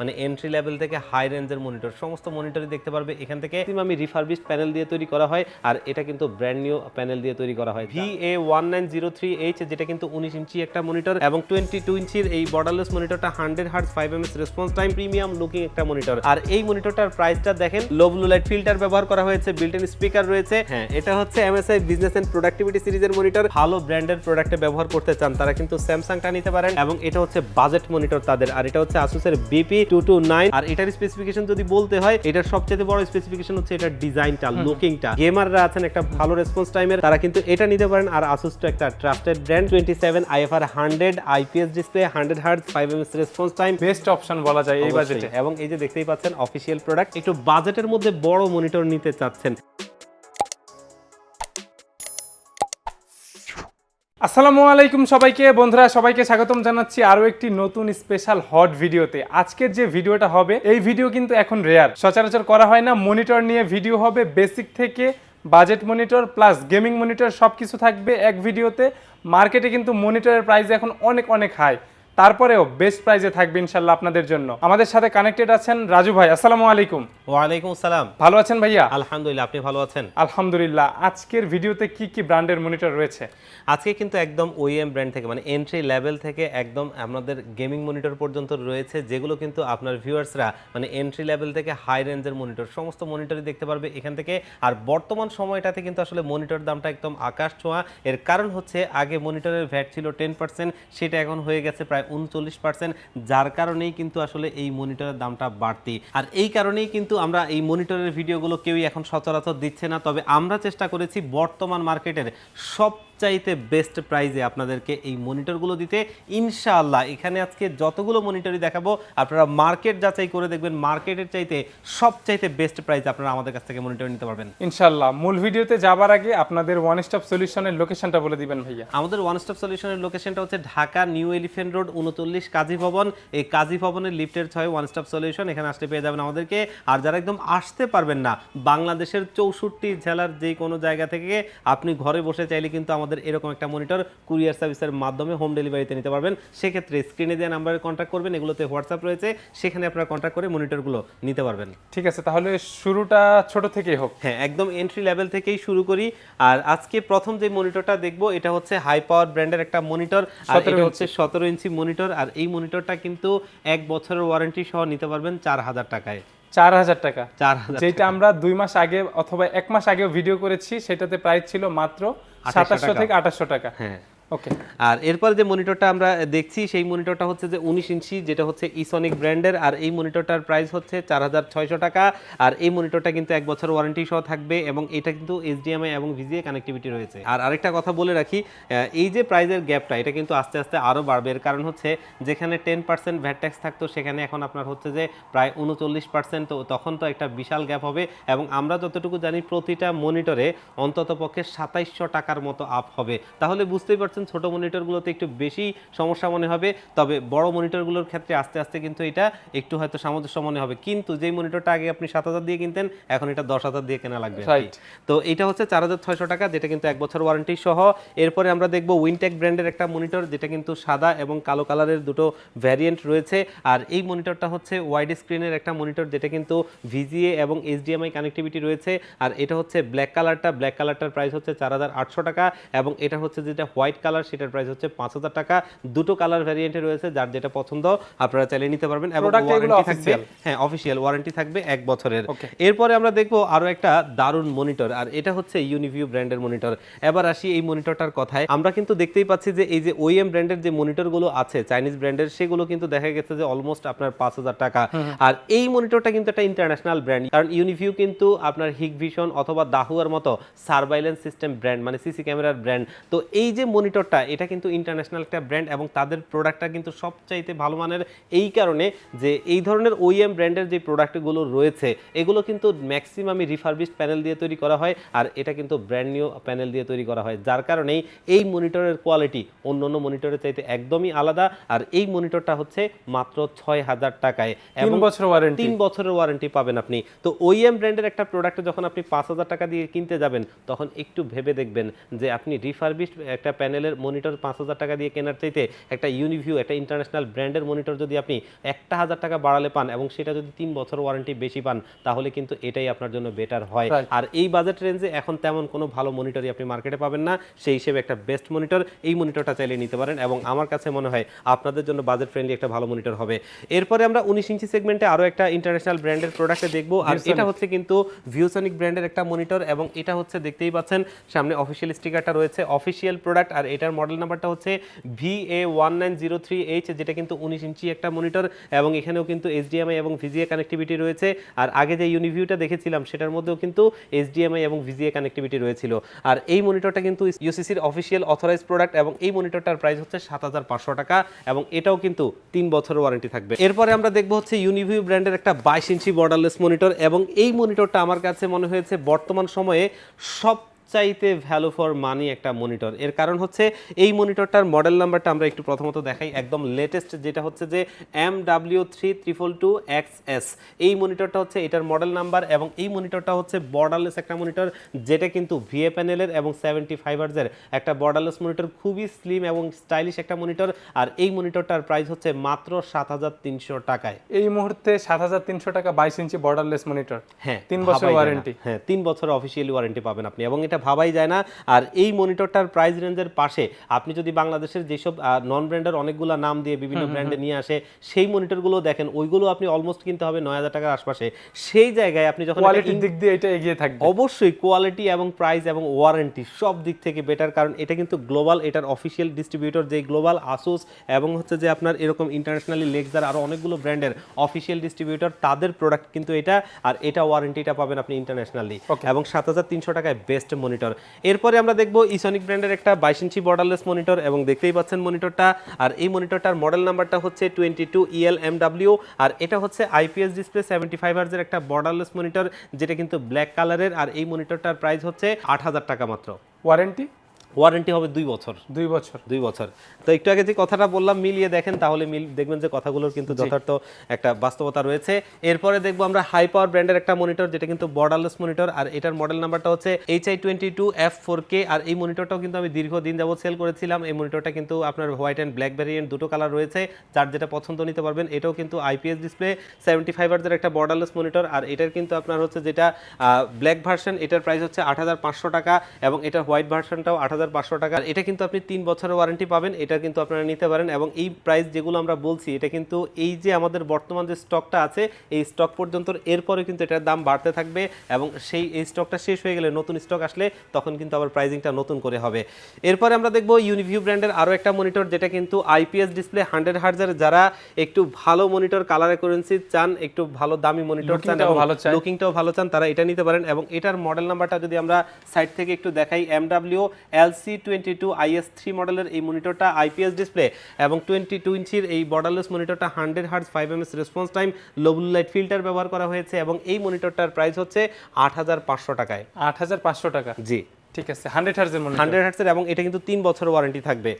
মানে entry level থেকে high রেঞ্জের মনিটর সমস্ত মনিটরই দেখতে পারবে। এখান থেকে আমি রিফারবিস্ট প্যানেল দিয়ে তৈরি করা হয় আর এটা কিন্তু ব্র্যান্ড নিউ প্যানেল দিয়ে তৈরি করা হয়। V A one nine zero three H যেটা কিন্তু উনিশ ইঞ্চি একটা মনিটর এবং টোয়েন্টি টু ইঞ্চির এই borderless মনিটরটা hundred hertz five M S response time premium looking একটা মনিটর আর এই মনিটরটার প্রাইসটা দেখেন লো ব্লু লাইট ফিল্টার ব্যবহার করা হয়েছে বিল্ট ইন স্পিকার রয়েছে। হ্যাঁ। এটা হচ্ছে এমএসআই বিজনেস এন্ড প্রোডাক্টিভিটি সিরিজের মনিটর ভালো ব্র্যান্ডের প্রোডাক্টে ব্যবহার করতে চান তারা কিন্তু স্যামসাংটা নিতে পারেন এবং এটা হচ্ছে বাজেট মনিটর তাদের। আর এটা হচ্ছে আসুসের বিপি টু টু নাইন আর এটার স্পেসিফিকেশন যদি বলতে হয় এটার সবচেয়ে বড় স্পেসিফিকেশন হচ্ছে এটার ডিজাইনটা লুকিংটা। গেমাররা আছেন একটা ভালো রেসপন্স টাইমের তারা কিন্তু এটা নিতে পারেন। আর আসুস তো একটা trusted brand twenty seven IFR hundred IPS display hundred hertz five M S response time best option বলা যায় এই বাজেটে এবং এই যে দেখতেই পাচ্ছেন অফিসিয়াল প্রোডাক্ট একটু বাজেটের মধ্যে বড় মনিটর নিতে চাচ্ছেন। আসসালামু আলাইকুম সবাইকে। বন্ধুরা, সবাইকে স্বাগতম জানাচ্ছি আরও একটি নতুন স্পেশাল হট ভিডিওতে আজকের যে ভিডিওটা হবে, এই ভিডিও কিন্তু এখন রেয়ার সচরাচর করা হয় না মনিটর নিয়ে ভিডিও হবে বেসিক থেকে budget monitor plus gaming monitor সব কিছু থাকবে এক ভিডিওতে মার্কেটে কিন্তু মনিটরের প্রাইস এখন অনেক অনেক হাই তারপরেও বেস্ট প্রাইজে থাকবে ইনশাল্লাহ আপনাদের জন্য। আমাদের সাথে কানেক্টেড আছেন রাজু ভাই আসসালামু আলাইকুম। ওয়ালাইকুম আসসালাম। ভালো আছেন ভাইয়া? আলহামদুলিল্লাহ আপনি ভালো আছেন? আলহামদুলিল্লাহ। আজকের ভিডিওতে কি কি ব্র্যান্ডের মনিটর রয়েছে? আজকে কিন্তু একদম ওইএম ব্র্যান্ড থেকে মানে এন্ট্রি লেভেল থেকে একদম আমাদের গেমিং মনিটর পর্যন্ত রয়েছে যেগুলো কিন্তু আপনার ভিউয়ার্সরা মানে এন্ট্রি লেভেল থেকে হাই রেঞ্জের মনিটর সমস্ত মনিটরই দেখতে পারবে এখান থেকে। আর বর্তমান সময়টাতে কিন্তু আসলে মনিটর দামটা একদম আকাশ ছোঁয়া। এর কারণ হচ্ছে আগে মনিটরের ভ্যাট ছিল টেন পার্সেন্ট সেটা এখন হয়ে গেছে প্রায় উনচল্লিশ পার্সেন্ট যার কারণেই কিন্তু আসলে এই মনিটরের দামটা বাড়তি। আর এই কারণেই কিন্তু আমরা এই মনিটরের ভিডিওগুলো কেউই এখন সচরাচর দিচ্ছে না, তবে আমরা চেষ্টা করেছি বর্তমান মার্কেটের সবচাইতে বেস্ট প্রাইজে আপনাদেরকে এই মনিটরগুলো দিতে ইনশাআল্লাহ। এখানে আজকে যতগুলো মনিটরই দেখাবো আপনারা মার্কেট যাচাই করে দেখবেন। মার্কেটের চাইতে সবচাইতে বেস্ট প্রাইজে আপনারা আমাদের কাছ থেকে মনিটর নিতে পারবেন। ইনশাল্লাহ মূল ভিডিওতে যাবার আগে আপনাদের ওয়ান স্টপ সলিউশনের লোকেশনটা বলে দিবেন ভাইয়া। আমাদের ওয়ান স্টপ সলিউশনের লোকেশনটা হচ্ছে ঢাকা নিউ এলিফেন্ট রোড উনচল্লিশ কাজী ভবন। এই কাজী ভবনের লিফটের ছয় ওয়ান স্টপ সলিউশন এখানে আসতে পেয়ে যাবেন আমাদেরকে। আর যারা একদম আসতে পারবেন না বাংলাদেশের চৌষট্টি জেলার যে কোনো জায়গা থেকে আপনি ঘরে বসে চাইলে কিন্তু আমাদের এরকম একটা মনিটর কুরিয়ার সার্ভিসের মাধ্যমে হোম ডেলিভারিতে নিতে পারবেন। সেক্ষেত্রে স্ক্রিনে দেওয়া নাম্বারে কন্ট্যাক্ট করবেন এগুলোতে হোয়াটসঅ্যাপ রয়েছে সেখানে আপনারা কন্ট্যাক্ট করে মনিটরগুলো নিতে পারবেন। ঠিক আছে তাহলে শুরুটা ছোট থেকেই হোক। হ্যাঁ একদম এন্ট্রি লেভেল থেকেই শুরু করি। আর আজকে প্রথম যে মনিটরটা দেখব এটা হচ্ছে হাই পাওয়ার ব্র্যান্ডের একটা মনিটর আর এটা হচ্ছে সতেরো ইঞ্চি মনিটর আর এই মনিটরটা কিন্তু এক বছরের ওয়ারেন্টি সহ নিতে পারবেন চার হাজার টাকায়। চার হাজার টাকা। যেটা আমরা দুই মাস আগে অথবা এক মাস আগেও ভিডিও করেছি সেটাতে প্রাইস ছিল মাত্র সাতাশশো থেকে আঠাশশো টাকা। হ্যাঁ। ওকে আর এরপর যে মনিটরটা আমরা দেখছি, সেই মনিটরটা হচ্ছে যে উনিশ ইঞ্চি, যেটা হচ্ছে ইসনিক ব্র্যান্ডের, আর এই মনিটরটার প্রাইস হচ্ছে চার হাজার ছয়শো টাকা। আর এই মনিটরটা কিন্তু এক বছর ওয়ারেন্টি সহ থাকবে এবং এটা কিন্তু এইচডিএমআই এবং ভিজিএ কানেক্টিভিটি রয়েছে। আর আরেকটা কথা বলে রাখি এই যে প্রাইজের গ্যাপটা এটা কিন্তু আস্তে আস্তে আরও বাড়বে। এর কারণ হচ্ছে যেখানে টেন পার্সেন্ট ভ্যাট ট্যাক্স থাকতো, সেখানে এখন আপনার হচ্ছে যে প্রায় উনচল্লিশ পার্সেন্ট তো তখন তো একটা বিশাল গ্যাপ হবে। এবং আমরা যতটুকু জানি, প্রতিটা মনিটরে অন্তত পক্ষে সাতাইশশো টাকার মতো আপ হবে। তাহলে বুঝতেই পারছেন ছোট মনিটরগুলোতে একটু বেশি সমস্যা মনে হবে তবে বড় মনিটরগুলোর ক্ষেত্রে আস্তে আস্তে কিন্তু এটা একটু হয়তো সামঞ্জস্য মনে হবে। কিন্তু যেই মনিটরটা আগে আপনি সাত হাজার দিয়ে কিনতেন এখন এটা দশ হাজার দিয়ে কেনা লাগবে তো এটা হচ্ছে চার হাজার ছয়শো টাকা যেটা কিন্তু এক বছর ওয়ারেন্টি সহ। এরপরে আমরা দেখব উইনটেক ব্র্যান্ডের একটা মনিটর যেটা কিন্তু সাদা এবং কালো কালারের দুটো ভ্যারিয়েন্ট রয়েছে। আর এই মনিটরটা হচ্ছে ওয়াইড স্ক্রিনের একটা মনিটর যেটা কিন্তু ভিজিএ এবং এইচডিএমআই কানেক্টিভিটি রয়েছে। আর এটা হচ্ছে ব্ল্যাক কালারটা ব্ল্যাক কালারটার প্রাইস হচ্ছে চার হাজার আটশো টাকা এবং এটা হচ্ছে যেটা হোয়াইট কালার সেটার প্রাইস হচ্ছে পাঁচ হাজার টাকা। দুটো কালার ভ্যারিয়েন্টে রয়েছে যার যেটা পছন্দ আপনারা চাইলে নিতে পারবেন এবং ওয়ারেন্টি থাকবে। হ্যাঁ অফিসিয়াল ওয়ারেন্টি থাকবে এক বছরের। এরপরে আমরা দেখব আরও একটা দারুণ মনিটর আর এটা হচ্ছে ইউনিভিউ ব্র্যান্ডের মনিটর এবার আসি এই মনিটরটার কথায়। আমরা কিন্তু দেখতেই পাচ্ছি যে এই যে ওইএম ব্র্যান্ডের যে মনিটরগুলো আছে চাইনিজ ব্র্যান্ডের সেগুলো কিন্তু দেখা গেছে যে অলমোস্ট আপনার পাঁচ হাজার টাকা। আর এই মনিটরটা কিন্তু একটা ইন্টারন্যাশনাল ব্র্যান্ড কারণ ইউনিভিউ কিন্তু আপনার হিক ভিশন অথবা দাহুয়ার মতো সার্ভাইলেন্স সিস্টেম ব্র্যান্ড মানে সিসি ক্যামেরার ব্র্যান্ড তো এই যে মনিটরটা এটা কিন্তু ইন্টারন্যাশনাল একটা ব্র্যান্ড এবং তাদের প্রোডাক্টটা কিন্তু সবচাইতে ভালো মানের এই কারণে যে এই ধরনের ওইএম ব্র্যান্ডের যে প্রোডাক্টগুলো রয়েছে এগুলো কিন্তু ম্যাক্সিমামই রিফারবিস্ট প্যানেল দিয়ে তৈরি করা হয় আর এটা কিন্তু ব্র্যান্ড নিউ প্যানেল দিয়ে তৈরি করা হয়। যার কারণেই এই মনিটরের কোয়ালিটি অন্য অন্য মনিটরের চাইতে একদমই আলাদা আর এই মনিটরটা হচ্ছে মাত্র ছয় হাজার টাকায় তিন বছর ওয়ারেন্টি তিন বছরের ওয়ারেন্টি পাবেন আপনি। তো ওইএম ব্র্যান্ডের একটা প্রোডাক্ট যখন আপনি পাঁচ হাজার টাকা দিয়ে কিনতে যাবেন তখন একটু ভেবে দেখবেন যে আপনি রিফারবিস্ট একটা প্যানেলে প্যানেলের মনিটর পাঁচ হাজার টাকা দিয়ে কেনার চাইতে একটা ইউনিভিউ একটা ইন্টারন্যাশনাল ব্র্যান্ডের মনিটর যদি আপনি একটা হাজার টাকা বাড়ালে পান এবং সেটা যদি তিন বছর ওয়ারেন্টি বেশি পান তাহলে কিন্তু এটাই আপনার জন্য বেটার হয়। আর এই বাজেট রেঞ্জে এখন তেমন কোনো ভালো মনিটরই আপনি মার্কেটে পাবেন না। সেই হিসেবে একটা বেস্ট মনিটর এই মনিটরটা চাইলে নিতে পারেন এবং আমার কাছে মনে হয় আপনাদের জন্য বাজেট ফ্রেন্ডলি একটা ভালো মনিটর হবে। এরপরে আমরা উনিশ ইঞ্চি সেগমেন্টে আরও একটা ইন্টারন্যাশনাল ব্র্যান্ডের প্রোডাক্টে দেখব। আর। এটা হচ্ছে কিন্তু ভিউসনিক ব্র্যান্ডের একটা মনিটর এবং এটা হচ্ছে দেখতেই পাচ্ছেন সামনে অফিসিয়াল স্টিকারটা রয়েছে অফিসিয়াল প্রোডাক্ট আর এটার মডেল নাম্বারটা হচ্ছে V A one nine zero three H যেটা কিন্তু উনিশ ইঞ্চি একটা মনিটর এবং এখানেও কিন্তু এইচডিএমআই এবং ভিজিএ কানেক্টিভিটি রয়েছে। আর আগে যে ইউনিভিউটা দেখেছিলাম, সেটার মধ্যেও কিন্তু এইচডিএমআই এবং ভিজিএ কানেক্টিভিটি রয়েছিল। আর এই মনিটরটা কিন্তু ইউসিসির অফিসিয়াল অথরাইজ প্রোডাক্ট এবং এই মনিটরটার প্রাইস হচ্ছে সাত হাজার পাঁচশো টাকা, এবং এটাও কিন্তু তিন বছরের ওয়ারেন্টি থাকবে। এরপরে আমরা দেখব হচ্ছে ইউনিভিউ ব্র্যান্ডের একটা বাইশ ইঞ্চি বর্ডারলেস মনিটর এবং এই মনিটরটা আমার কাছে মনে হয়েছে বর্তমান সময়ে সব চাইতে ভ্যালু ফর মানি একটা মনিটর এর কারণ হচ্ছে এই মনিটরটার মডেল নাম্বারটা আমরা একটু প্রথমত দেখাই একদম লেটেস্ট যেটা হচ্ছে যে M W three triple two X S এই মনিটরটা হচ্ছে এটার মডেল নাম্বার এবং এই মনিটরটা হচ্ছে বর্ডারলেস একটা মনিটর যেটা কিন্তু ভিএ প্যানেলের এবং সেভেন্টি ফাইভ হার্জের একটা বর্ডারলেস মনিটর খুবই স্লিম এবং স্টাইলিশ একটা মনিটর আর এই মনিটরটার প্রাইস হচ্ছে মাত্র সাত হাজার তিনশো টাকায়। এই মুহূর্তে সাত হাজার তিনশো টাকা বাইশ ইঞ্চি বর্ডারলেস মনিটর হ্যাঁ তিন বছর। ওয়ারেন্টি হ্যাঁ তিন বছর অফিসিয়ালি ওয়ারেন্টি পাবেন আপনি এবং এটা ভাবাই যায় না। আর এই মনিটরটার প্রাইস রেঞ্জের পাশে আপনি যদি বাংলাদেশের যেসব নন ব্র্যান্ডের অনেকগুলো নাম দিয়ে বিভিন্ন ব্র্যান্ডে নিয়ে আসে সেই মনিটরগুলো দেখেন ওইগুলো আপনি অলমোস্ট কিনতে হবে নয় হাজার টাকার আশপাশে। সেই জায়গায় আপনি যখন কোয়ালিটির দিক দিয়ে এটা এগিয়ে থাকবে। অবশ্যই কোয়ালিটি এবং প্রাইস এবং ওয়ারেন্টি সব দিক থেকে বেটার কারণ এটা কিন্তু গ্লোবাল এটার অফিসিয়াল ডিস্ট্রিবিউটর যে গ্লোবাল আসুস এবং হচ্ছে যে আপনার এরকম ইন্টারন্যাশনালি লেক্সার আরও অনেকগুলো ব্র্যান্ডের অফিসিয়াল ডিস্ট্রিবিউটর তাদের প্রোডাক্ট কিন্তু এটা আর এটা ওয়ারেন্টিটা পাবেন আপনি ইন্টারন্যাশনালি এবং সাত হাজার তিনশো টাকায় বেস্ট মনিটর এরপরে আমরা দেখব ইসনিক ব্র্যান্ডের একটা বাইশ ইঞ্চি বর্ডারলেস মনিটর এবং দেখতেই পাচ্ছেন মনিটরটা আর এই মনিটরটার মডেল নাম্বারটা হচ্ছে twenty two EL M W আর এটা হচ্ছে আইপিএস ডিসপ্লে সেভেন্টি ফাইভ হার্জের একটা বর্ডারলেস মনিটর যেটা কিন্তু ব্ল্যাক কালারের আর এই মনিটরটার প্রাইস হচ্ছে আট হাজার টাকা মাত্র। ওয়ারেন্টি ওয়ারেন্টি হবে দুই বছর। দুই বছর। দুই বছর। তো একটু আগে যে কথাটা বললাম মিলিয়ে দেখেন তাহলে মিল দেখবেন যে কথাগুলোর কিন্তু যথার্থ একটা বাস্তবতা রয়েছে। এরপরে দেখব আমরা হাই পাওয়ার ব্র্যান্ডের একটা মনিটর যেটা কিন্তু বর্ডারলেস মনিটর আর এটার মডেল নাম্বারটা হচ্ছে H I twenty two F four K আর এই মনিটরটাও কিন্তু আমি দীর্ঘদিন যাবত সেল করেছিলাম। এই মনিটরটা কিন্তু আপনার হোয়াইট অ্যান্ড ব্ল্যাক ভ্যারিয়েন্ট দুটো কালার রয়েছে। যার যেটা পছন্দ নিতে পারবেন এটাও কিন্তু আইপিএস ডিসপ্লে সেভেন্টি ফাইভ হার্জের একটা বর্ডারলেস মনিটর আর এটার কিন্তু আপনার হচ্ছে যেটা ব্ল্যাক ভার্সন এটার প্রাইস হচ্ছে আট হাজার পাঁচশো টাকা এবং এটার হোয়াইট ভার্সনটাও আট হাজার হাজার পাঁচশো টাকা। এটা কিন্তু আপনি তিন বছরের ওয়ারেন্টি পাবেন এটা কিন্তু আপনারা নিতে পারেন এবং এই প্রাইস যেগুলো আমরা বলছি এটা কিন্তু এই যে আমাদের বর্তমান যে স্টকটা আছে এই স্টক পর্যন্ত এরপরে কিন্তু এটার দাম বাড়তে থাকবে এবং সেই এই স্টকটা শেষ হয়ে গেলে নতুন স্টক আসলে তখন কিন্তু আবার প্রাইজিংটা নতুন করে হবে। এরপরে আমরা দেখব ইউনিভিউ ব্র্যান্ডের আরও একটা মনিটর যেটা কিন্তু আইপিএস ডিসপ্লে হান্ড্রেড হার্জার যারা একটু ভালো মনিটর কালার করেন্সি চান একটু ভালো দামি মনিটর চান ভালো চায়। লুকিংটাও ভালো চান তারা এটা নিতে পারেন এবং এটার মডেল নাম্বারটা যদি আমরা সাইড থেকে একটু দেখাই M W L C twenty two IS three মডেলের এই মনিটরটা আইপিএস ডিসপ্লে এবং টোয়েন্টি টু ইঞ্চির এই borderless মনিটরটা hundred hertz five M S response time low blue light filter ব্যবহার করা হয়েছে এবং এই মনিটরটার প্রাইস হচ্ছে আট হাজার পাঁচশো টাকায়। আট হাজার পাঁচশো টাকা। জি। ঠিক আছে হান্ড্রেড হার্জের মনিটর হান্ড্রেড হার্টসের এবং এটা কিন্তু তিন বছর ওয়ারেন্টি থাকবে।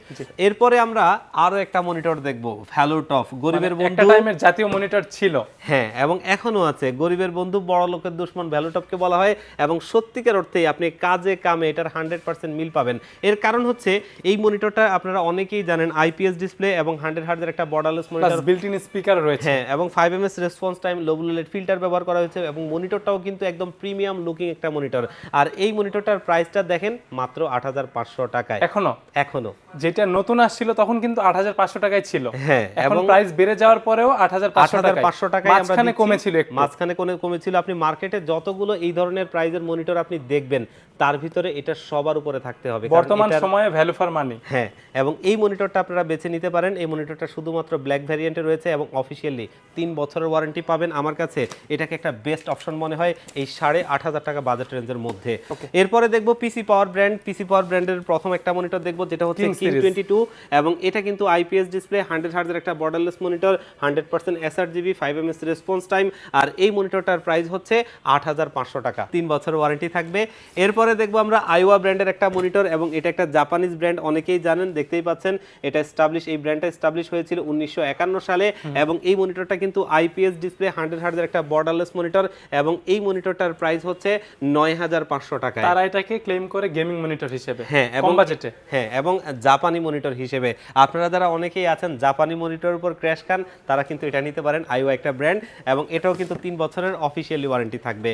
এরপরে আমরা আরও একটা মনিটর দেখব ভ্যালু টপ গরিবের মানে একটা বন্ধু টাইমের জাতীয় মনিটর ছিল। হ্যাঁ এবং এখনও আছে। গরিবের বন্ধু বড় লোকের দুশ্মন ভ্যালুটপকে বলা হয় এবং সত্যিকার অর্থেই আপনি কাজে কামে এটার হান্ড্রেড পার্সেন্ট মিল পাবেন। এর কারণ হচ্ছে এই মনিটরটা আপনারা অনেকেই জানেন আইপিএস ডিসপ্লে এবং হান্ড্রেড হার্জের একটা borderless monitor built in speaker রয়েছে। হ্যাঁ এবং five M S response time low filter ব্যবহার করা হয়েছে এবং মনিটরটাও কিন্তু একদম প্রিমিয়াম লুকিং একটা মনিটর আর এই মনিটরটার প্রাইসটা দেখেন মাত্র আট হাজার পাঁচশো টাকায়। এখনও? এখনও। যেটা নতুন আসছিল তখন কিন্তু আট হাজার পাঁচশো টাকায় ছিল। হ্যাঁ এখন এবং প্রাইস বেড়ে যাওয়ার পরেও আট হাজার পাঁচশো টাকা পাঁচশো টাকায় মাঝখানে কমেছিল মাঝখানে কোনে কমেছিল। আপনি মার্কেটে যতগুলো এই ধরনের প্রাইজের মনিটর আপনি দেখবেন তার ভিতরে এটা সবার উপরে থাকতে হবে। বর্তমান সময়ে ভ্যালু ফর মানি হ্যাঁ এবং এই মনিটরটা আপনারা বেছে নিতে পারেন। এই মনিটরটা শুধুমাত্র ব্ল্যাক ভ্যারিয়েন্টে রয়েছে এবং অফিসিয়ালি তিন বছরের ওয়ারেন্টি পাবেন আমার কাছে। এটাকে একটা বেস্ট অপশন মনে হয় এই সাড়ে আট হাজার টাকা বাজেট রেঞ্জের মধ্যে। এরপরে দেখব পিসি পাওয়ার ব্র্যান্ড পিসি পাওয়ার ব্র্যান্ডের প্রথম একটা মনিটর দেখব যেটা হচ্ছে কিং টোয়েন্টি টু এবং এটা কিন্তু আইপিএস ডিসপ্লে হান্ড্রেড হার্জের একটা borderless monitor hundred percent SR GB five M S response time আর এই মনিটরটার প্রাইস হচ্ছে আট হাজার পাঁচশো টাকা। তিন বছর ওয়ারেন্টি থাকবে। এরপরে দেখব আমরা আইওয়া ব্র্যান্ডের একটা মনিটর এবং এটা একটা জাপানিজ ব্র্যান্ড অনেকেই জানেন দেখতেই পাচ্ছেন এটা স্টাবলিশ এই ব্র্যান্ডটা স্টাবলিশ হয়েছিল উনিশশো একান্ন সালে এবং এই মনিটরটা কিন্তু আইপিএস ডিসপ্লে হান্ড্রেড হার্জের একটা বর্ডারলেস মনিটর এবং এই মনিটরটার প্রাইস হচ্ছে নয় হাজার পাঁচশো টাকা তারা এটাকে ক্লেম করে গেমিং মনিটর হিসেবে হ্যাঁ এবং বাজেটে হ্যাঁ এবং জাপানি মনিটর হিসেবে। আপনারা যারা অনেকেই আছেন জাপানি মনিটর উপর ক্র্যাশ খান তারা কিন্তু এটা নিতে পারেন আইও একটা ব্র্যান্ড এবং এটাও কিন্তু তিন বছরের অফিসিয়ালি ওয়ারেন্টি থাকবে।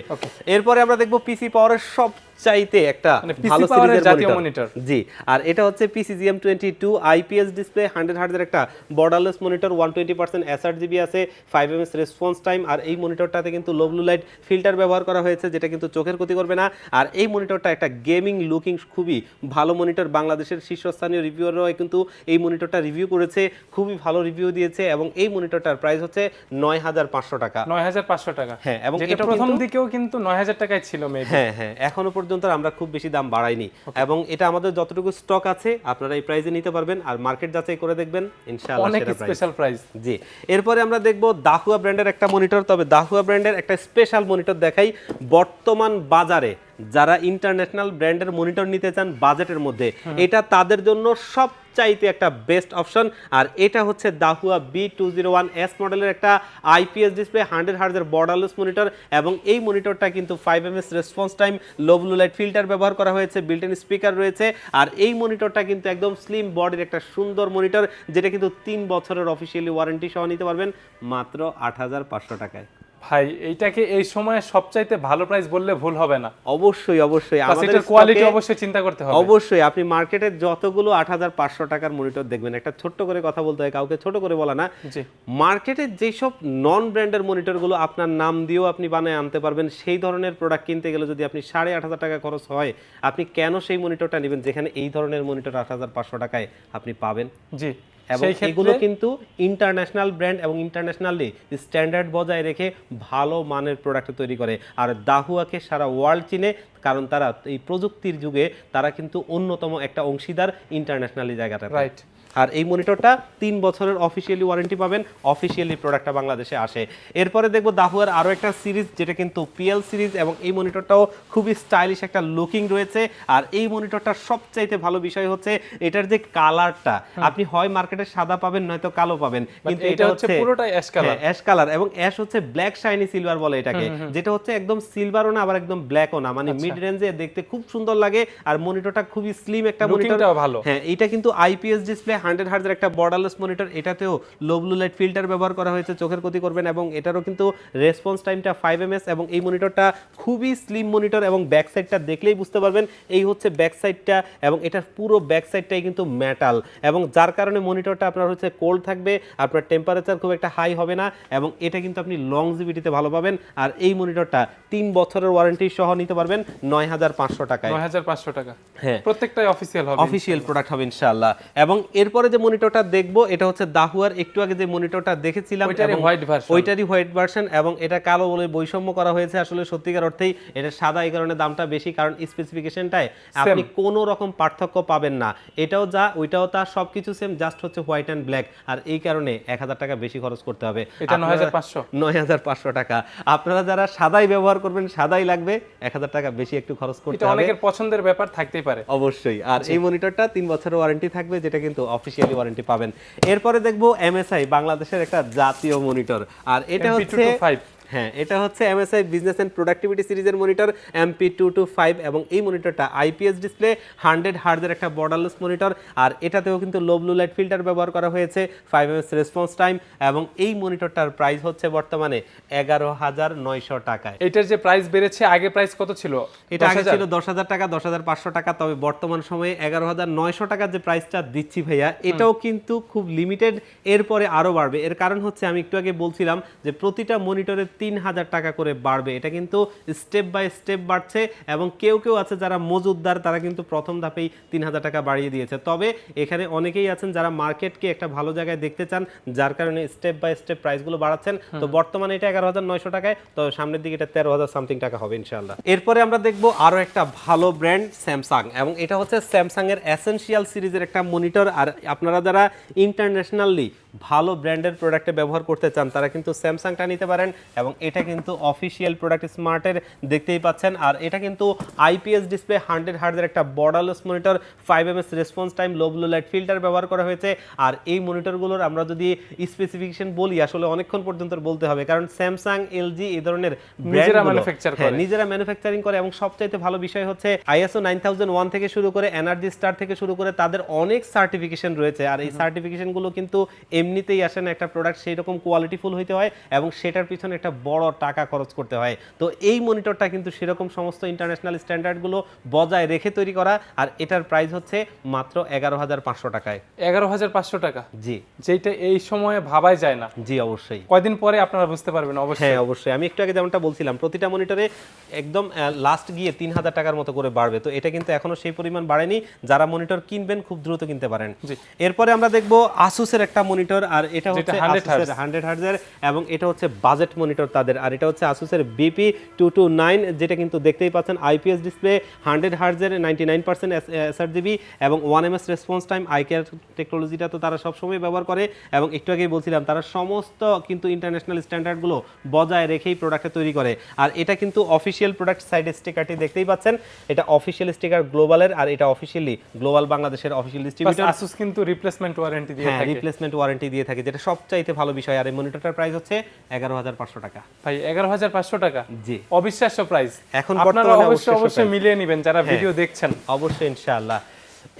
এরপরে আমরা দেখব পিসি পাওয়ারের সব চাইতে একটা মানে ভালো সিরিজের জাতীয় মনিটর। জি আর এটা হচ্ছে PCGM twenty two IPS display hundred হার্ডের একটা borderless monitor one twenty percent SR GB আছে five M S response time আর এই মনিটরটাতে কিন্তু লো ব্লু লাইট ফিল্টার ব্যবহার করা হয়েছে যেটা কিন্তু চোখের ক্ষতি করবে না। আর এই মনিটরটা একটা গেমিং লুকিং খুবই ভালো মনিটর বাংলাদেশের শীর্ষস্থানীয় রিভিউরাও কিন্তু এই মনিটরটা রিভিউ করেছে খুবই ভালো রিভিউ দিয়েছে এবং এই মনিটরটার প্রাইস হচ্ছে নয় হাজার পাঁচশো টাকা। নয় হাজার পাঁচশো টাকা। হ্যাঁ, এবং এটাও প্রথম দিকেও কিন্তু নয় হাজার টাকায় ছিল মেবি হ্যাঁ হ্যাঁ এখনও পর্যন্ত আমরা খুব বেশি দাম বাড়াইনি। এবং এটা আমাদের যতটুকু স্টক আছে আপনারা এই প্রাইসে নিতে পারবেন। আর মার্কেট যাচাই করে দেখবেন ইনশাআল্লাহ অনেক স্পেশাল প্রাইস জি। এরপরে আমরা দেখব দাহুয়া ব্র্যান্ডের একটা মনিটর তবে দাহুয়া ব্র্যান্ডের একটা স্পেশাল মনিটর দেখাই বর্তমান বাজারে। যারা ইন্টারন্যাশনাল ব্র্যান্ডের মনিটর নিতে চান বাজেটের মধ্যে এটা তাদের জন্য সবচাইতে একটা বেস্ট অপশন আর এটা হচ্ছে Dahua B two zero one S মডেলের একটা আইপিএস ডিসপ্লে হান্ড্রেড হার্জের বর্ডারলেস মনিটর এবং এই মনিটরটা কিন্তু five M S response time low blue light filter ব্যবহার করা হয়েছে বিল্ট ইন স্পিকার রয়েছে। আর এই মনিটরটা কিন্তু একদম স্লিম বডির একটা সুন্দর মনিটর যেটা কিন্তু তিন বছরের অফিসিয়ালি ওয়ারেন্টি সহ নিতে পারবেন মাত্র আট হাজার পাঁচশো টাকায়। ভাই এইটাকে এই সময়ে সবচাইতে ভালো প্রাইস বললে ভুল হবে না। অবশ্যই অবশ্যই। আমাদের কোয়ালিটি অবশ্যই চিন্তা করতে হবে। অবশ্যই আপনি মার্কেটে যতগুলো আট হাজার পাঁচশো টাকার মনিটর দেখবেন একটা ছোট্ট করে কথা বলতে হয় কাউকে ছোট করে বলা না। জি। মার্কেটে যেসব নন ব্র্যান্ডের মনিটরগুলো আপনার নাম দিয়েও আপনি বানায় আনতে পারবেন সেই ধরনের প্রোডাক্ট কিনতে গেলে যদি আপনি সাড়ে আট হাজার টাকা খরচ হয় আপনি কেন সেই মনিটরটা নেবেন যেখানে এই ধরনের মনিটর আট হাজার পাঁচশো টাকায় আপনি পাবেন? জি। এবং এগুলো কিন্তু ইন্টারন্যাশনাল ব্র্যান্ড এবং ইন্টারন্যাশনালি স্ট্যান্ডার্ড বজায় রেখে ভালো মানের প্রোডাক্ট তৈরি করে। আর দাহুয়াকে সারা ওয়ার্ল্ড চিনে কারণ তারা এই প্রযুক্তির যুগে তারা কিন্তু অন্যতম একটা অংশীদার ইন্টারন্যাশনালি জায়গাটা রাইট আর এই মনিটরটা তিন বছরের অফিসিয়ালি ওয়ারেন্টি পাবেন অফিসিয়ালি প্রোডাক্টটা বাংলাদেশে আসে। এরপরে দেখব দাহুয়ার আরও একটা সিরিজ যেটা কিন্তু পিএল সিরিজ এবং এই মনিটরটাও খুবই স্টাইলিশ একটা লুকিং রয়েছে। আর এই মনিটরটার সবচাইতে ভালো বিষয় হচ্ছে এটার যে কালারটা আপনি হয় মার্কেটে সাদা পাবেন নয়তো কালো পাবেন। কিন্তু এটা হচ্ছে পুরোটাই অ্যাশ কালার অ্যাশ কালার এবং অ্যাশ হচ্ছে ব্ল্যাক শাইনি সিলভার বলে এটাকে। যেটা হচ্ছে একদম সিলভারও না আবার একদম ব্ল্যাকও না। মানে আচ্ছা। মিড রেঞ্জে দেখতে খুব সুন্দর লাগে আর মনিটরটা খুবই স্লিম একটা মনিটর ভালো। হ্যাঁ এটা কিন্তু আইপিএস ডিসপ্লে হান্ড্রেড হার্জের একটা বর্ডারলেস মনিটর এটাতেও লো ব্লু লাইট ফিল্টার ব্যবহার করা হয়েছে চোখের ক্ষতি করবেন এবং এটারও কিন্তু রেসপন্স টাইমটা ফাইভ এম এবং এই মনিটরটা খুবই স্লিম মনিটর এবং ব্যাক সাইডটা দেখলেই বুঝতে পারবেন এই হচ্ছে ব্যাক সাইডটা এবং এটার পুরো ব্যাক সাইডটাই কিন্তু মেটাল এবং যার কারণে মনিটরটা আপনার হচ্ছে কোল্ড থাকবে আপনার টেম্পারেচার খুব একটা হাই হবে না এবং এটা কিন্তু আপনি লং জিবিটিতে ভালো পাবেন আর এই মনিটরটা তিন বছরের ওয়ারেন্টি সহ নিতে পারবেন নয় হাজার পাঁচশো টাকায়। নয় হাজার পাঁচশো টাকা। হ্যাঁ। প্রত্যেকটাই অফিসিয়াল হবে অফিসিয়াল প্রোডাক্ট হবে ইনশাআল্লাহ এবং এরপরে যে মনিটরটা দেখব এটা হচ্ছে দাহুয়ার একটু আগে যে মনিটরটা দেখেছিলাম ওইটারই হোয়াইট ভার্সন এবং এটা কালো বলে বৈষম্য করা হয়েছে আসলে সত্যিকার অর্থেই। এটা সাদা এই কারণে দামটা বেশি কারণ স্পেসিফিকেশনটায় আপনি কোনো রকম পার্থক্য পাবেন না। এটাও যা ওইটাও তা সবকিছু সেম জাস্ট হচ্ছে হোয়াইট অ্যান্ড ব্ল্যাক আর এই কারণে এক হাজার টাকা বেশি খরচ করতে হবে। এটা 9500 নয় হাজার পাঁচশো। টাকা। আপনারা যারা সাদাই ব্যবহার করবেন সাদাই লাগবে এক হাজার টাকা বেশি একটু খরচ করতে হবে। অনেকের পছন্দের ব্যাপার থাকতেই পারে। অবশ্যই। আর এই মনিটরটা তিন বছরের ওয়ারেন্টি থাকবে যেটা কিন্তু অফিসিয়ালি ওয়ারেন্টি পাবেন। এরপরে দেখব এমএসআই বাংলাদেশের একটা জাতীয় মনিটর আর এটা হচ্ছে MP225 হ্যাঁ এটা হচ্ছে এমএসআই বিজনেস অ্যান্ড প্রোডাক্টিভিটি সিরিজের monitor MP two two five এবং এই মনিটরটা আইপিএস ডিসপ্লে হান্ড্রেড হার্জের একটা বর্ডারলেস মনিটর আর এটাতেও কিন্তু লো ব্লু লাইট ফিল্টার ব্যবহার করা হয়েছে ফাইভ এমএস রেসপন্স টাইম এবং এই মনিটরটার প্রাইস হচ্ছে বর্তমানে এগারো হাজার নয়শো টাকায়। এটার যে প্রাইস বেড়েছে আগে প্রাইস কত ছিল? এটা আগে ছিল দশ হাজার টাকা দশ হাজার পাঁচশো টাকা তবে বর্তমান সময়ে এগারো হাজার নয়শো টাকার যে প্রাইসটা দিচ্ছি ভাইয়া এটাও কিন্তু খুব লিমিটেড এরপরে আরও বাড়বে। এর কারণ হচ্ছে আমি একটু আগে বলছিলাম যে প্রতিটা মনিটরে তিন হাজার টাকা করে বাড়বে। এটা কিন্তু স্টেপ বাই স্টেপ বাড়ছে এবং কেউ কেউ আছে যারা মজুদদার তারা কিন্তু প্রথম ধাপেই তিন হাজার টাকা বাড়িয়ে দিয়েছে। তবে এখানে অনেকেই আছেন যারা মার্কেটকে একটা ভালো জায়গায় দেখতে চান যার কারণে স্টেপ বাই স্টেপ প্রাইসগুলো বাড়াচ্ছেন। তো বর্তমানে এটা এগারো হাজার নয়শো টাকায় তো সামনের দিকে এটা তেরো হাজার সামথিং টাকা হবে ইনশাল্লাহ এরপরে আমরা দেখব আরও একটা ভালো ব্র্যান্ড স্যামসাং এবং এটা হচ্ছে স্যামসাং এর এসেনশিয়াল সিরিজের একটা মনিটর আর আপনারা যারা ইন্টারন্যাশনালি ভালো ব্র্যান্ডের প্রোডাক্টে ব্যবহার করতে চান তারা কিন্তু স্যামসাংটা নিতে পারেন এবং এটা কিন্তু অফিসিয়াল প্রোডাক্ট স্মার্টের দেখতেই পাচ্ছেন। আর এটা কিন্তু আইপিএস ডিসপ্লে হান্ড্রেড হার্ডের একটা borderless monitor five M S response time low blue light filter ব্যবহার করা হয়েছে। আর এই মনিটরগুলোর আমরা যদি স্পেসিফিকেশন বলি আসলে অনেকক্ষণ পর্যন্ত বলতে হবে। কারণ স্যামসাং এলজি এই ধরনের নিজেরা ম্যানুফ্যাকচারিং করে। এবং সবচাইতে ভালো বিষয় হচ্ছে আইএসও নাইন থাউজেন্ড ওয়ান থেকে শুরু করে এনার্জি স্টার থেকে শুরু করে তাদের অনেক সার্টিফিকেশন রয়েছে। আর এই সার্টিফিকেশনগুলো কিন্তু এমনিতেই আসে না একটা প্রোডাক্ট সেই রকম কোয়ালিটিফুল হইতে হয় এবং সেটার পিছনে একটা বড় টাকা খরচ করতে হয়। তো এই মনিটরটা কিন্তু সেরকম সমস্ত ইন্টারন্যাশনাল স্ট্যান্ডার্ডগুলো বজায় রেখে তৈরি করা আর এটার প্রাইস হচ্ছে মাত্র এগারো হাজার পাঁচশো টাকায়। এগারো হাজার পাঁচশো টাকা? জি। যেটা এই সময়ে ভাবাই যায় না। জি অবশ্যই। কয়দিন পরে আপনারা বুঝতে পারবেন অবশ্যই। হ্যাঁ অবশ্যই। আমি একটু আগে যেমনটা বলছিলাম প্রতিটা মনিটরে একদম লাস্ট গিয়ে তিন হাজার টাকার মতো করে বাড়বে। তো এটা কিন্তু এখনও সেই পরিমাণ বাড়েনি। যারা মনিটর কিনবেন খুব দ্রুত কিনতে পারেন। জি। এরপরে আমরা দেখব আসুসের একটা মনিটর আর এটা হচ্ছে 100 hertz। হান্ড্রেড হার্জের এবং এটা হচ্ছে বাজেট মনিটর তাদের আর এটা হচ্ছে আসুসের বিপি টু টু নাইন যেটা কিন্তু দেখতেই পাচ্ছেন আইপিএস ডিসপ্লে হান্ড্রেড হার্জের নাইনটি নাইন পার্সেন্ট এসআরজিবি এবং one M S response time eye care টেকনোলজিটা তো তারা সবসময় ব্যবহার করে। এবং একটু আগেই বলছিলাম তারা সমস্ত কিন্তু ইন্টারন্যাশনাল স্ট্যান্ডার্ডগুলো বজায় রেখেই প্রোডাক্টে তৈরি করে। আর এটা কিন্তু অফিসিয়াল প্রোডাক্ট সাইড স্টিকারটি দেখতেই পাচ্ছেন। এটা অফিসিয়াল স্টিকার গ্লোবালের আর এটা অফিসিয়ালি গ্লোবাল বাংলাদেশের অফিসিয়াল ডিস্ট্রিবিউটর আসুস কিন্তু রিপ্লেসমেন্ট ওয়ারেন্টি দিয়ে হ্যাঁ থাকে। রিপ্লেসমেন্ট ওয়ারেন্টি দিয়ে থাকে যেটা সবচাইতে ভালো বিষয়। আর এই মনিটরটার প্রাইস হচ্ছে এগারো হাজার পাঁচশো টাকা। ভাই এগারো হাজার পাঁচশো টাকা? জি। অবিশ্বাস্য প্রাইস এখন আপনারা অবশ্যই অবশ্যই মিলিয়ে নেবেন যারা ভিডিও দেখছেন। অবশ্যই ইনশাআল্লাহ।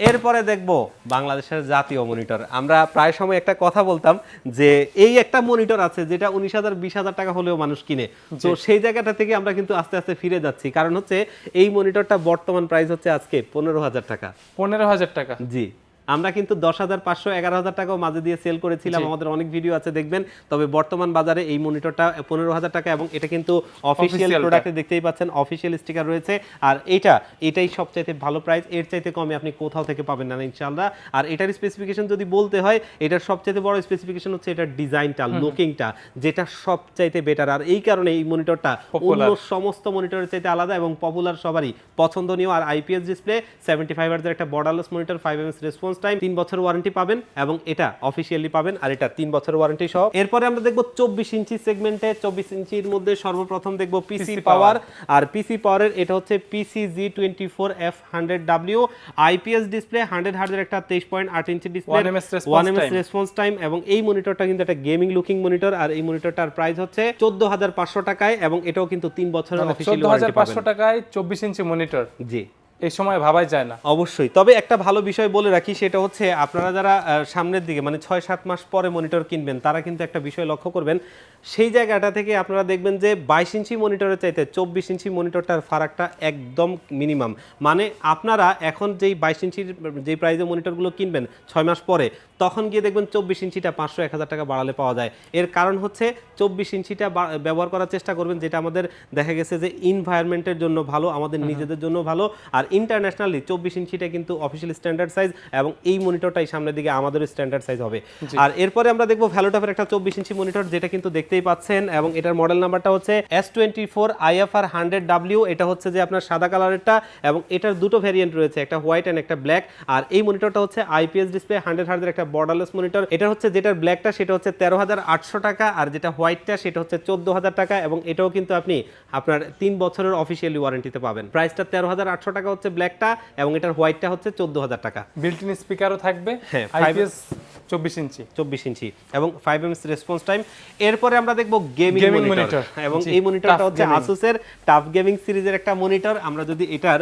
এরপরে দেখব বাংলাদেশের জাতীয় মনিটর আমরা প্রায় সময় একটা কথা বলতাম যে এই একটা মনিটর আছে যেটা উনিশ হাজার বিশ হাজার টাকা হলেও মানুষ কিনে। তো সেই জায়গাটা থেকে আমরা কিন্তু আস্তে আস্তে ফিরে যাচ্ছি। কারণ হচ্ছে এই মনিটরটা বর্তমান প্রাইস হচ্ছে আজকে পনেরো হাজার টাকা। পনেরো হাজার টাকা। জি। আমরা কিন্তু দশ হাজার পাঁচশো এগারো হাজার টাকাও মাঝে দিয়ে সেল করেছিলাম। আমাদের অনেক ভিডিও আছে দেখবেন। তবে বর্তমান বাজারে এই মনিটরটা পনেরো হাজার টাকা এবং এটা কিন্তু অফিসিয়াল প্রোডাক্টে দেখতেই পাচ্ছেন অফিসিয়াল স্টিকার রয়েছে। আর এটা এটাই সবচাইতে ভালো প্রাইস এর চাইতে কমে আপনি কোথাও থেকে পাবেন না ইনশাল্লাহ আর এটার স্পেসিফিকেশন যদি বলতে হয় এটার সবচাইতে বড় স্পেসিফিকেশন হচ্ছে এটার ডিজাইনটা লুকিংটা যেটা সবচাইতে বেটার আর এই কারণে এই মনিটরটা অন্য। সমস্ত মনিটরের চাইতে আলাদা এবং পপুলার সবারই পছন্দনীয়। আর আইপিএস ডিসপ্লে সেভেন্টি ফাইভ একটা borderless monitor five MS response time তিন বছর ওয়ারেন্টি পাবেন এবং এটা অফিসিয়ালি পাবেন আর এটা তিন বছর ওয়ারেন্টি সহ। এরপরে আমরা দেখব চব্বিশ ইঞ্চি সেগমেন্টে চব্বিশ ইঞ্চির মধ্যে সর্বপ্রথম দেখব পিসি পাওয়ার আর পিসি পাওয়ারের এটা হচ্ছে PC G twenty four F hundred W IPS display hundred হার্জের একটা তেইশ পয়েন্ট আট inch display 1 ms response one MS time। Response time এবং এই মনিটরটা কিন্তু একটা গেমিং লুকিং মনিটর আর এই মনিটরটার প্রাইস হচ্ছে চোদ্দ হাজার পাঁচশো টাকায় এবং এটাও কিন্তু তিন বছরের অফিসিয়ালি হাজার ওয়ারেন্টি পাবেন। টাকায় চব্বিশ ইঞ্চি মনিটর জি। এই সময় ভাবাই যায় না। অবশ্যই। তবে একটা ভালো বিষয় বলে রাখি সেটা হচ্ছে আপনারা যারা সামনের দিকে মানে ছয় সাত মাস পরে মনিটর কিনবেন তারা কিন্তু একটা বিষয় লক্ষ্য করবেন সেই জায়গাটা থেকে আপনারা দেখবেন যে বাইশ ইঞ্চি মনিটরের চাইতে চব্বিশ ইঞ্চি মনিটরটার ফারাকটা একদম মিনিমাম মানে আপনারা এখন যেই বাইশ ইঞ্চির যেই প্রাইজে মনিটরগুলো কিনবেন ছয় মাস পরে তখন গিয়ে দেখবেন চব্বিশ ইঞ্চিটা পাঁচশো এক হাজার টাকা বাড়ালে পাওয়া যায়। এর কারণ হচ্ছে চব্বিশ ইঞ্চিটা ব্যবহার করার চেষ্টা করবেন যেটা আমাদের দেখা গেছে যে ইনভায়রনমেন্টের জন্য ভালো আমাদের নিজেদের জন্য ভালো আর ইন্টারন্যাশনালি চব্বিশ ইঞ্চিটা কিন্তু অফিসিয়াল স্ট্যান্ডার্ড সাইজ এবং এই মনিটরটাই সামনের দিকে আমাদের স্ট্যান্ডার্ড সাইজ হবে। আর এরপরে আমরা দেখব ভ্যালোটপের একটা চব্বিশ ইঞ্চি মনিটর যেটা কিন্তু দেখতেই পাচ্ছেন এবং এটার মডেল নাম্বারটা হচ্ছে S twenty four IFR hundred W এটা হচ্ছে যে আপনার সাদা কালারেরটা এবং এটার দুটো ভ্যারিয়েন্ট রয়েছে একটা হোয়াইট অ্যান্ড একটা ব্ল্যাক আর এই মনিটরটা হচ্ছে আইপিএস ডিসপ্লে হান্ড্রেড হার্জের একটা বর্ডারলেস মনিটর এটা হচ্ছে যেটার ব্ল্যাকটা সেটা হচ্ছে তেরো হাজার আটশো টাকা আর যেটা হোয়াইটটা সেটা হচ্ছে চোদ্দ হাজার টাকা এবং এটাও কিন্তু আপনি আপনার তিন বছরের অফিসিয়ালি ওয়ারেন্টিতে পাবেন। প্রাইসটা তেরো হাজার আটশো টাকা হচ্ছে ব্ল্যাকটা এবং এটার হোয়াইটটা হচ্ছে চোদ্দ হাজার টাকা। বিল্ট ইন স্পিকারও থাকবে হ্যাঁ, আইপিএস চব্বিশ ইঞ্চি। চব্বিশ ইঞ্চি এবং ফাইভ এমএস রেসপন্স টাইম এরপরে আমরা দেখব গেমিং মনিটর এবং এই মনিটরটা হচ্ছে আসুসের টাফ গেমিং সিরিজের একটা মনিটর আমরা যদি এটার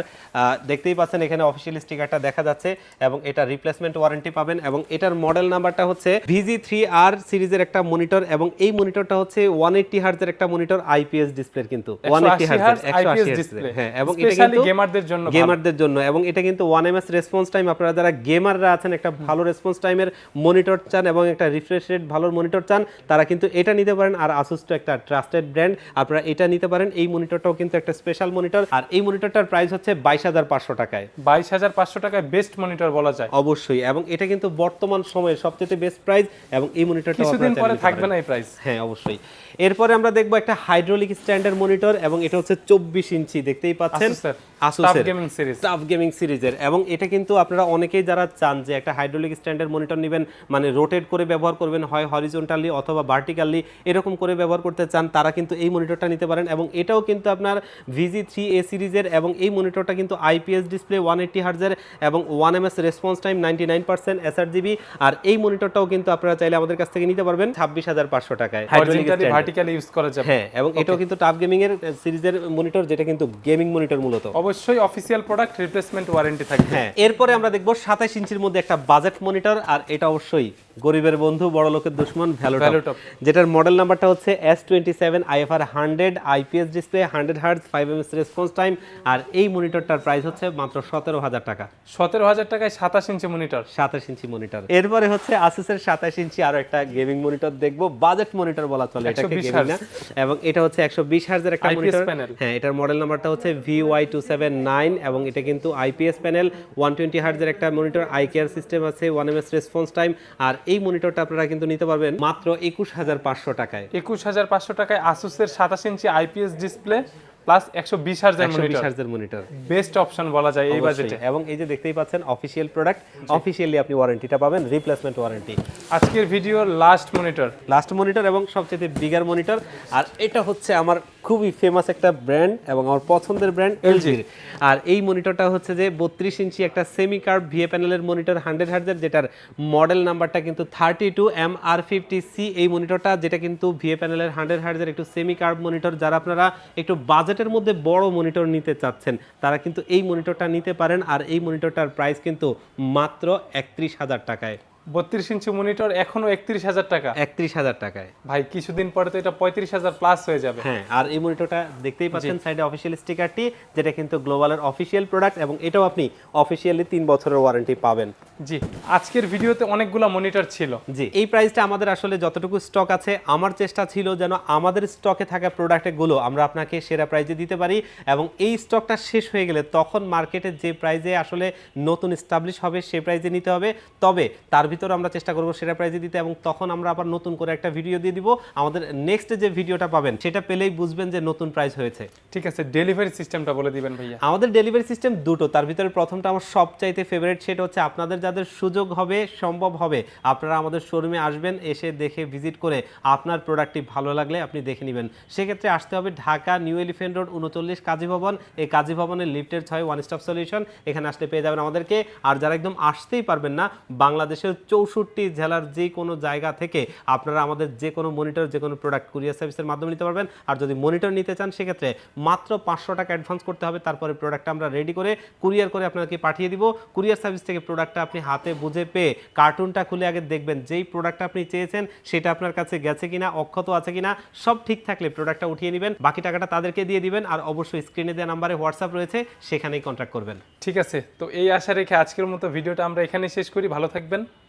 দেখতেই পাচ্ছেন এখানে অফিসিয়াল স্টিকারটা দেখা যাচ্ছে এবং এটা রিপ্লেসমেন্ট ওয়ারেন্টি পাবেন এবং এটার মডেল নাম্বারটা হচ্ছে ভিজি থ্রি আর সিরিজের একটা মনিটর এবং এই মনিটরটা হচ্ছে ওয়ান এইটটি হার্জের একটা মনিটর আইপিএস ডিসপ্লের কিন্তু। ওয়ান এইটটি 180 হার্জের একশো আশি। হ্যাঁ এবং এটা কিন্তু gamerদের জন্য। গেমারদের জন্য এবং এটা কিন্তু one M S response time আপনারা যারা গেমাররা আছেন একটা ভালো রেসপন্স টাইমের মনিটর চান এবং একটা রিফ্রেশ রেট ভালো মনিটর চান তারা কিন্তু এটা নিতে পারেন। আর আসুস তো একটা ট্রাস্টেড ব্র্যান্ড আপনারা এটা নিতে পারেন। এই মনিটরটাও কিন্তু একটা স্পেশাল মনিটর আর এই মনিটরটার প্রাইস হচ্ছে বাইশ হাজার পাঁচশো টাকায়। বাইশ হাজার পাঁচশো টাকায় বেস্ট মনিটর বলা যায়। অবশ্যই এবং এটা কিন্তু বর্তমান সময়ের সবচেয়ে বেস্ট প্রাইস এবং এই মনিটরটা কিছুদিন পরে থাকবে না এই প্রাইস হ্যাঁ অবশ্যই। এরপরে আমরা দেখব একটা হাইড্রোলিক স্ট্যান্ডার্ড মনিটর এবং এটা হচ্ছে চব্বিশ ইঞ্চি দেখতেই পাচ্ছেন? Asus-এর। Series। টাফ গেমিং সিরিজের এবং এটা কিন্তু আপনারা অনেকেই যারা চান যে একটা হাইড্রোলিক স্ট্যান্ডার্ড মনিটর নেবেন মানে রোটেট করে ব্যবহার করবেন হয় হরিজন্টালি অথবা ভার্টিক্যালি এরকম করে ব্যবহার করতে চান তারা কিন্তু এই মনিটরটা নিতে পারেন। এবং এটাও কিন্তু আপনার ভিজি থ্রি এ সিরিজের এবং এই মনিটরটা কিন্তু আইপিএস ডিসপ্লে ওয়ান এইট্টি হার্জের এবং one M S response time ninety nine percent SRGB আর এই মনিটরটাও কিন্তু আপনারা চাইলে আমাদের কাছ থেকে নিতে পারবেন ছাব্বিশ হাজার পাঁচশো টাকায় ভার্টিক্যালি ইউজ করা যাবে। হ্যাঁ এবং এটাও কিন্তু টাফ গেমিং এর সিরিজের মনিটর যেটা কিন্তু গেমিং মনিটর মূলত। অবশ্যই অফিসিয়াল প্রোডাক্ট রিপ্লেসমেন্ট ওয়ারেন্টি থাকবে। হ্যাঁ এরপরে আমরা দেখব সাতাশ ইঞ্চির মধ্যে একটা বাজেট মনিটর আর এটা অবশ্যই গরিবের বন্ধু বড় লোকের দুশ্মন ভ্যালোটপ যেটার মডেল নাম্বারটা হচ্ছে S twenty seven IFR hundred IPS display hundred hertz five M S response time আর এই মনিটরটার প্রাইস হচ্ছে মাত্র সতেরো হাজার টাকা। সতেরো হাজার টাকায় সাতাশ ইঞ্চি মনিটর সাতাশ ইঞ্চি মনিটর এরপরে হচ্ছে আসুসের সাতাশ ইঞ্চি আরও একটা গেমিং মনিটর দেখব। বাজেট মনিটর বলা চলে এটাকে গেমিং না। এবং এটা হচ্ছে একশো বিশ হার্জের একটা মনিটর হ্যাঁ এটার মডেল নাম্বারটা হচ্ছে V Y two seven nine এবং এটা কিন্তু আইপিএস প্যানেল ওয়ান টোয়েন্টি হার্জের একটা মনিটর আই কেয়ার সিস্টেম আছে one M S response time আর এই মনিটরটা আপনারা কিন্তু নিতে পারবেন মাত্র একুশ হাজার পাঁচশো টাকায়। একুশ হাজার পাঁচশো টাকায় আসুসের সাতাশ ইঞ্চি আইপিএস ডিসপ্লে প্লাস একশো বিশ হাজার মনিটর বেস্ট অপশন বলা যায় এই বাজেটে এবং এই যে দেখতেই পাচ্ছেন অফিসিয়াল প্রোডাক্ট অফিসিয়ালি আপনি ওয়ারেন্টিটা পাবেন রিপ্লেসমেন্ট ওয়ারেন্টি আজকের ভিডিওর লাস্ট মনিটর লাস্ট মনিটর এবং সবচেয়ে বিগার মনিটর আর এটা হচ্ছে আমার খুবই ফেমাস একটা ব্র্যান্ড এবং আমার পছন্দের ব্র্যান্ড এলজির আর এই মনিটরটা হচ্ছে যে বত্রিশ ইঞ্চি একটা সেমি কার্ভ ভিএ প্যানেলের মনিটর হান্ড্রেড হার্জের যেটার মডেল নাম্বারটা কিন্তু thirty two M R fifty C এই মনিটরটা যেটা কিন্তু ভিএ প্যানেলের হান্ড্রেড হার্জের একটু সেমি কার্ভ মনিটর যারা আপনারা একটু বাজেটের মধ্যে বড় মনিটর নিতে চাচ্ছেন তারা কিন্তু এই মনিটরটা নিতে পারেন। আর এই মনিটরটার প্রাইস কিন্তু মাত্র একত্রিশ হাজার টাকায়। বত্রিশ ইঞ্চি মনিটর এখনও একত্রিশ হাজার টাকা। একত্রিশ হাজার টাকায়। ভাই কিছুদিন পরে তো এটা পঁয়ত্রিশ হাজার প্লাস হয়ে যাবে। হ্যাঁ আর এই মনিটরটা দেখতেই পাচ্ছেন সাইডে অফিসিয়াল স্টিকারটি যেটা কিন্তু গ্লোবালের অফিসিয়াল প্রোডাক্ট এবং এটাও আপনি অফিসিয়ালি তিন বছরের ওয়ারেন্টি পাবেন। জি আজকের ভিডিওতে অনেকগুলো মনিটর ছিল। জি এই প্রাইসটা আমাদের আসলে যতটুকু স্টক আছে আমার চেষ্টা ছিল যেন আমাদের স্টকে থাকা প্রোডাক্টগুলো আমরা আপনাকে সেরা প্রাইজে দিতে পারি এবং এই স্টকটা শেষ হয়ে গেলে তখন মার্কেটে যে প্রাইজে আসলে নতুন স্টাবলিশ হবে সেই প্রাইজে নিতে হবে। তবে তার ভিতরে আমরা চেষ্টা করব সেরা প্রাইজে দিতে এবং তখন আমরা আবার নতুন করে একটা ভিডিও দিয়ে দিব। আমাদের নেক্সট যে ভিডিওটা পাবেন সেটা পেলেই বুঝবেন যে নতুন প্রাইস হয়েছে। ঠিক আছে ডেলিভারি সিস্টেমটা বলে দিবেন ভাইয়া। আমাদের ডেলিভারি সিস্টেম দুটো তার ভিতরে প্রথমটা আমার সবচাইতে ফেভারিট সেটা হচ্ছে আপনাদের যাদের সুযোগ হবে সম্ভব হবে আপনারা আমাদের শোরুমে আসবেন এসে দেখে ভিজিট করে আপনার প্রোডাক্টটি ভালো লাগলে আপনি দেখে নেবেন। সেক্ষেত্রে আসতে হবে ঢাকা নিউ এলিফেন্ট রোড উনচল্লিশ কাজী ভবন। এই কাজী ভবনের লিফটের ছয় ওয়ান স্টপ সলিউশন এখানে আসলে পেয়ে যাবেন আমাদেরকে। আর যারা একদম আসতেই পারবেন না বাংলাদেশের চৌষট্টি জেলার যে কোনো জায়গা থেকে আপনারা আমাদের যে কোনো মনিটর, যে কোনো প্রোডাক্ট কুরিয়ার সার্ভিসের মাধ্যমে নিতে পারবেন। আর যদি মনিটর নিতে চান, সেক্ষেত্রে মাত্র পাঁচশো টাকা অ্যাডভান্স করতে হবে। তারপরে প্রোডাক্টটা আমরা রেডি করে কুরিয়ার করে আপনাকে পাঠিয়ে দিব। কুরিয়ার সার্ভিস থেকে প্রোডাক্টটা আপনি হাতে বুঝে পেয়ে কার্টুনটা খুলে আগে দেখবেন, যেই প্রোডাক্টটা আপনি চেয়েছেন, সেটা আপনার কাছে গেছে কিনা, অক্ষত আছে কিনা, সব ঠিক থাকলে প্রোডাক্টটা উঠিয়ে নেবেন। বাকি টাকাটা তাদেরকে দিয়ে দিবেন আর অবশ্যই স্ক্রিনে দেওয়া নাম্বারে হোয়াটসঅ্যাপ রয়েছে, সেখানেই কন্ট্যাক্ট করবেন। ঠিক আছে। তো এই আশা রেখে আজকের মতো ভিডিওটা আমরা এখানে শেষ করি। ভালো থাকবেন।